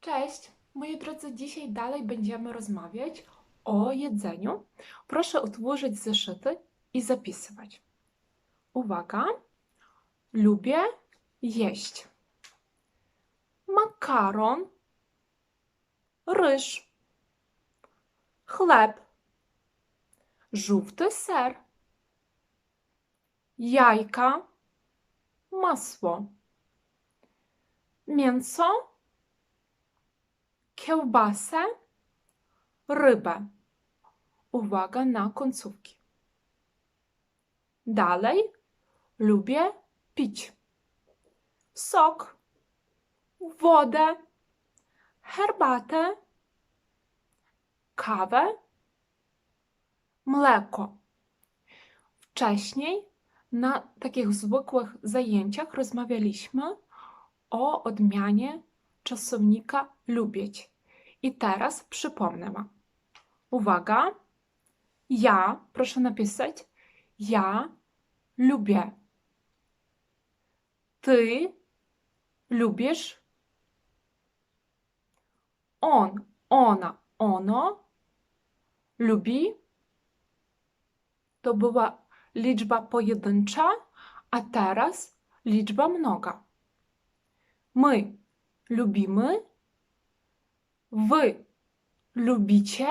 Cześć, moi drodzy, dzisiaj dalej będziemy rozmawiać o jedzeniu. Proszę otworzyć zeszyty i zapisywać. Uwaga, lubię jeść makaron, ryż, chleb, żółty ser, jajka, masło, mięso, kiełbasę, rybę. Uwaga na końcówki. Dalej lubię pić sok, wodę, herbatę, kawę, mleko. Wcześniej na takich zwykłych zajęciach rozmawialiśmy o odmianie czasownika lubić. I teraz przypomnę Wam. Uwaga, ja, proszę napisać, ja lubię. Ty lubisz. On, ona, ono lubi. To była liczba pojedyncza, a teraz liczba mnoga. My lubimy. Wy lubicie.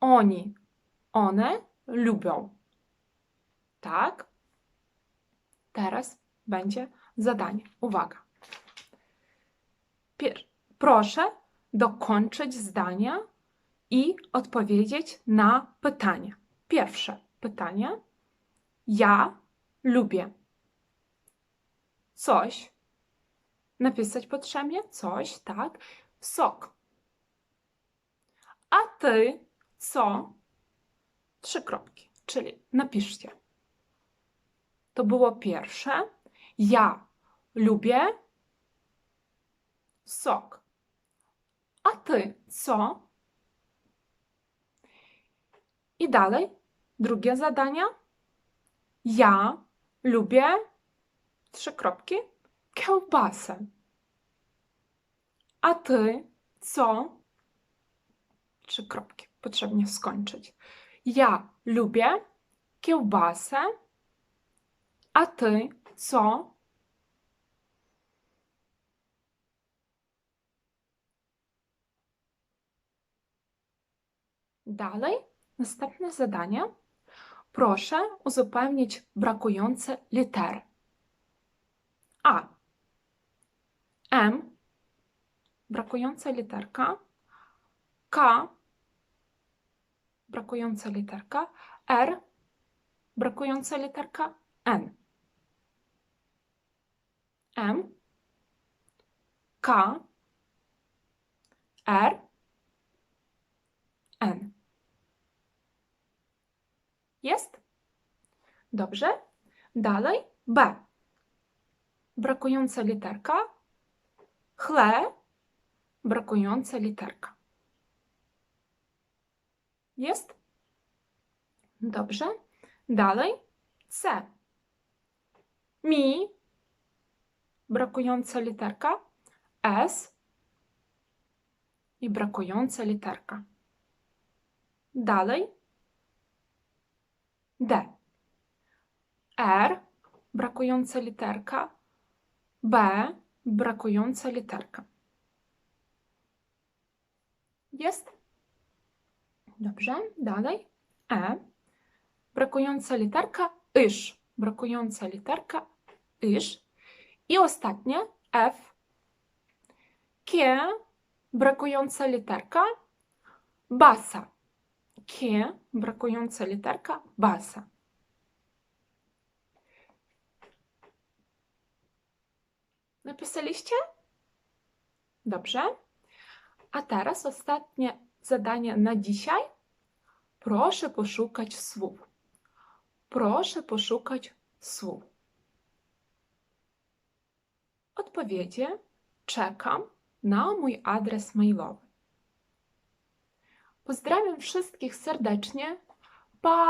Oni, one lubią. Tak? Teraz będzie zadanie. Uwaga. Pier- proszę dokończyć zdania i odpowiedzieć na pytania. Pierwsze pytanie. Ja lubię coś. Napisać potrzebnie coś, tak? Sok. A ty co? Trzy kropki, czyli napiszcie. To było pierwsze. Ja lubię sok. A ty co? I dalej, drugie zadanie. Ja lubię trzy kropki kiełbasę. A ty co? Trzy kropki. Potrzebnie skończyć. Ja lubię kiełbasę. A ty co? Dalej, następne zadanie. Proszę uzupełnić brakujące litery. A. M. Brakująca literka. K. Brakująca literka. R. Brakująca literka. N. M. K. R. N. Jest? Dobrze. Dalej. B. Brakująca literka. Chle. Brakująca literka. Jest? Dobrze. Dalej. C. Mi. Brakująca literka. S. I brakująca literka. Dalej. D. R. Brakująca literka. B. Brakująca literka. Jest? Dobrze. Dalej. E. Brakująca literka. Isz. Brakująca literka. Isz. I ostatnie. F. Kie. Brakująca literka. Basa. Kie. Brakująca literka. Basa. Napisaliście? Dobrze. A teraz ostatnie zadanie na dzisiaj. Proszę poszukać słów. Proszę poszukać słów. Odpowiedzi czekam na mój adres mailowy. Pozdrawiam wszystkich serdecznie. Pa!